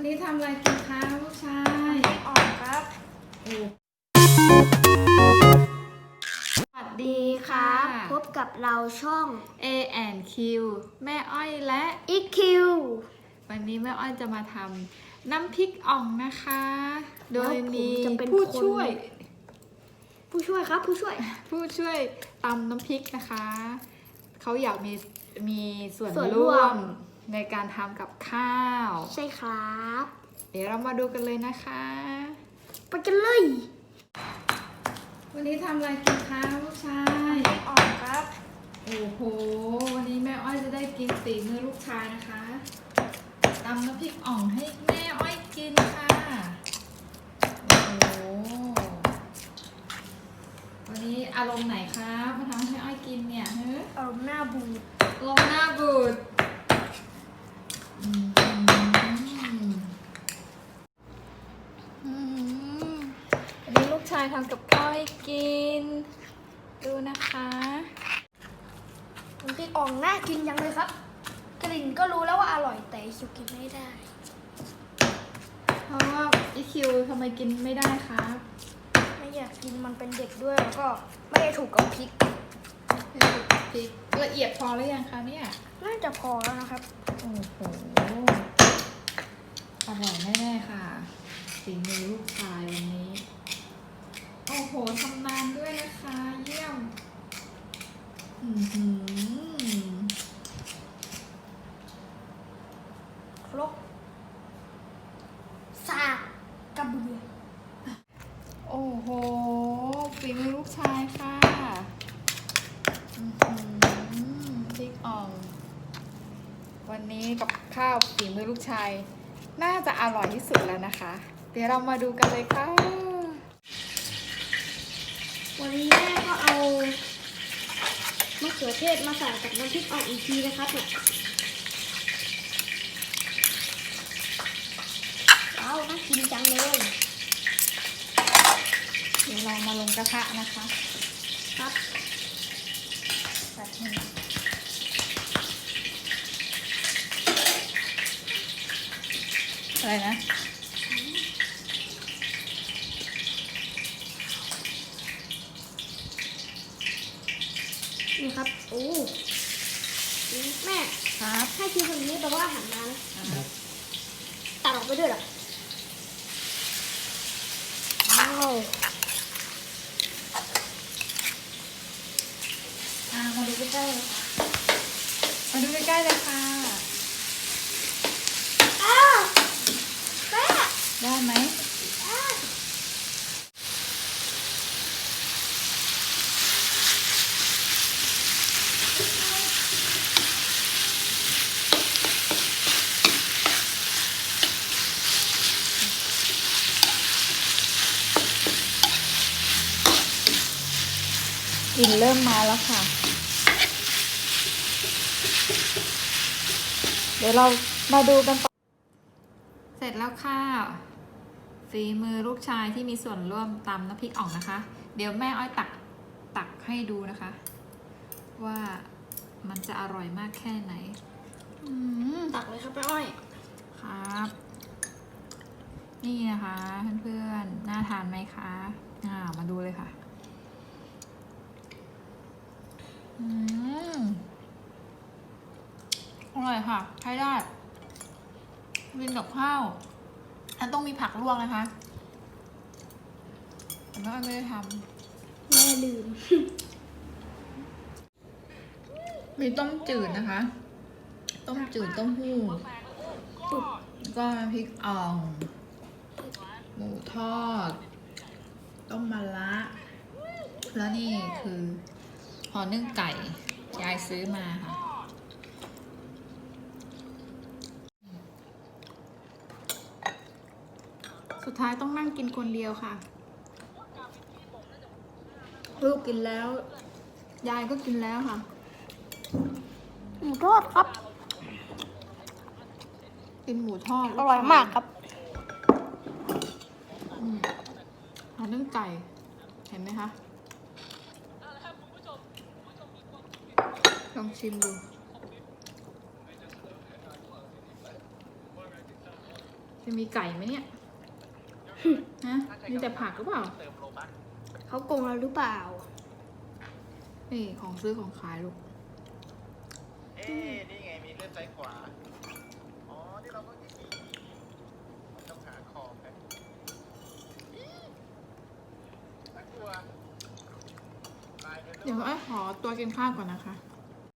วันนี้ทำอะไรกินคะลูกชายออกครับโอ้สวัสดีครับ พบกับเราช่อง A and Q แม่อ้อยและ EQ วันนี้แม่อ้อยจะมาทำน้ำพริกอ่องนะคะ โดยมีแล้วผมจะเป็นผู้คนช่วย ผู้ช่วยครับ ผู้ช่วย ผู้ช่วยตำน้ำพริกนะคะ เขาอยากมีมีส่วนส่วนร่ร่ววมม ในการทำกับข้าว ใช่ครับ เดี๋ยวเรามาดูกันเลยนะคะ ไปกันเลย วันนี้ทำอะไรกินคะลูกชายออกครับ โอ้โห วันนี้แม่อ้อยจะได้กินฝีมือลูกชายนะคะตำน้ำพริกอ่องให้แม่อ้อยกินค่ะ โอ้โห วันนี้อารมณ์ไหนครับมาทำให้อ้อยกินเนี่ยเฮ้ยอารมณ์หน้าบูดลมหน้าบูดอืมอืมวันนี้ลูก ชายทำกับข้าวให้กิน ดูนะคะน้ำพริกอ่องน่ากินยังเลยครับ กลิ่นก็รู้แล้วว่าอร่อยแต่คิวกินไม่ได้เพราะว่าอีคิวทำไมกินไม่ได้ครับไม่อยากกินมันเป็นเด็กด้วยแล้วก็ไม่ได้ถูกกับพริกพริกละเอียดพอหรือยังคะเนี่ยน่าจะพอแล้วนะครับโอ้โหอร่อยแน่ๆค่ะฝีมือลูกชายวันนี้โอ้โหทำนานด้วยนะคะ เยี่ยม อือหือครกสากกระเบือ โอ้โหฝีมือลูกชายค่ะอือหือพริกอ่อง วันนี้กับข้าวฝีมือลูกชาย น่าจะอร่อยที่สุดแล้วนะคะ เดี๋ยวเรามาดูกันเลยค่ะ วันนี้แม่ก็เอามะเขือเทศมาใส่กับน้ำพริกอ่องอีกทีนะครับเนี่ยว้าวน่ากินจังเลย เดี๋ยวเรามาลงกระทะนะคะ ครับแบบนี้อะไรนะ นี่ครับ โอ้แม่ครับถ้ากินคนนี้แปลว่าอาหารมานะอ่าตัดออกไปด้วยเหรอว้าวอ่ามาดูใกล้ๆเลยค่ะมาดูใกล้ๆเลยค่ะ อ้าวแม่ ได้ไหม อ้าว กลิ่นเริ่มมาแล้วค่ะ เดี๋ยวเรามาดูกันต่อเสร็จแล้วค่ะฝีมือลูกชายที่มีส่วนร่วมตำน้ำพริกอ่องนะคะ เดี๋ยวแม่อ้อยตักตักให้ดูนะคะ ว่ามันจะอร่อยมากแค่ไหนอืมตักเลยครับแม่อ้อย ครับ นี่นะคะเพื่อนๆ น่าทานไหมคะ อ่า มาดูเลยค่ะ อืม อ ร่อยค่ะใช้ได้กินกับข้าวอันต้องมีผักลวกนะคะแต่ว่าไม่ได้ทแม่ลืมำมีต้มจืดนะคะ ต้มจืดต้มหู้ปุ๊บแล้วก็น้ำพริกอ่อง หมูทอด ต้มมะระ แล้วนี่คือห่อนึ่งไก่ยายซื้อมาค่ะ สุดท้ายต้องนั่งกินคนเดียวค่ะ ลูกกินแล้ว ยายก็กินแล้วค่ะหมูทอดครับ กินหมูทอดอร่อยมากครับอืมห่อนึ่งไก่ เห็นไหมคะ ลองชิมดูจะมีไก่ไหมเนี่ย ฮะมีแต่ผักหรือเปล่า เติมโลบัคเขาโกงเราหรือเปล่า นี่ของซื้อของขายลูก เอ๊ะนี่ไงมีเลื่อนซ้ายขวา อ๋อ ที่เราต้องที่มีต้องหาของกันอี๋น่ากลัวตายไปเดี๋ยวไอ้ขอตัวกินข้าวก่อนนะคะ